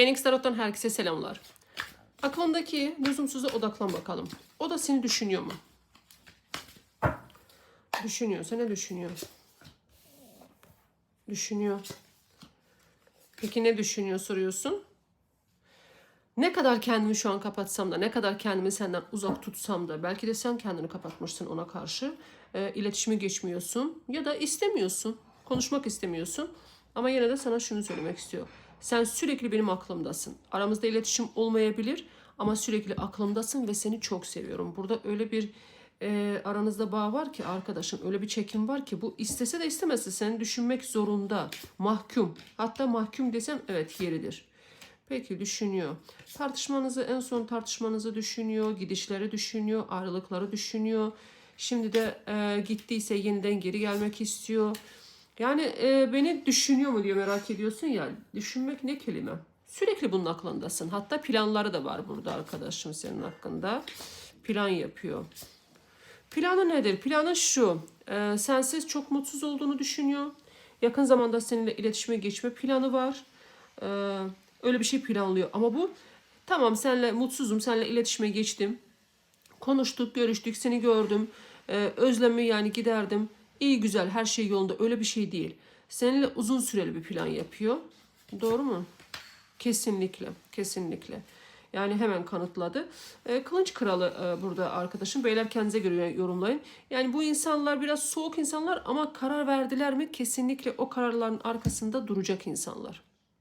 Phoenix Tarot'tan herkese selamlar. Aklındaki lüzumsuza odaklan bakalım. O da seni düşünüyor mu? Düşünüyorsa ne düşünüyor? Düşünüyor. Peki ne düşünüyor soruyorsun? Ne kadar kendimi şu an kapatsam da, ne kadar kendimi senden uzak tutsam da, belki de sen kendini kapatmışsın ona karşı, e, iletişimi geçmiyorsun ya da istemiyorsun, konuşmak istemiyorsun. Ama yine de sana şunu söylemek istiyor. Sen sürekli benim aklımdasın. Aramızda iletişim olmayabilir ama sürekli aklımdasın ve seni çok seviyorum. Burada öyle bir e, aranızda bağ var ki arkadaşım, öyle bir çekim var ki bu istese de istemese seni düşünmek zorunda, mahkum. Hatta mahkum desem evet yeridir. Peki düşünüyor. Tartışmanızı en son tartışmanızı düşünüyor, gidişleri düşünüyor, ayrılıkları düşünüyor. Şimdi de e, gittiyse yeniden geri gelmek istiyor. Yani e, beni düşünüyor mu diye merak ediyorsun ya. Düşünmek ne kelime? Sürekli bunun aklındasın. Hatta planları da var burada arkadaşım senin hakkında. Plan yapıyor. Planı nedir? Planı şu. E, sensiz çok mutsuz olduğunu düşünüyor. Yakın zamanda seninle iletişime geçme planı var. E, öyle bir şey planlıyor. Ama bu tamam senle mutsuzum, senle iletişime geçtim. Konuştuk, görüştük, seni gördüm. E, özlemi yani giderdim. İyi güzel her şey yolunda. Öyle bir şey değil. Seninle uzun süreli bir plan yapıyor. Doğru mu? Kesinlikle, kesinlikle. Yani hemen kanıtladı. E, Kılıç kralı e, burada arkadaşım. Beyler kendinize göre yorumlayın. Yani bu insanlar biraz soğuk insanlar ama karar verdiler mi kesinlikle o kararların arkasında duracak insanlar.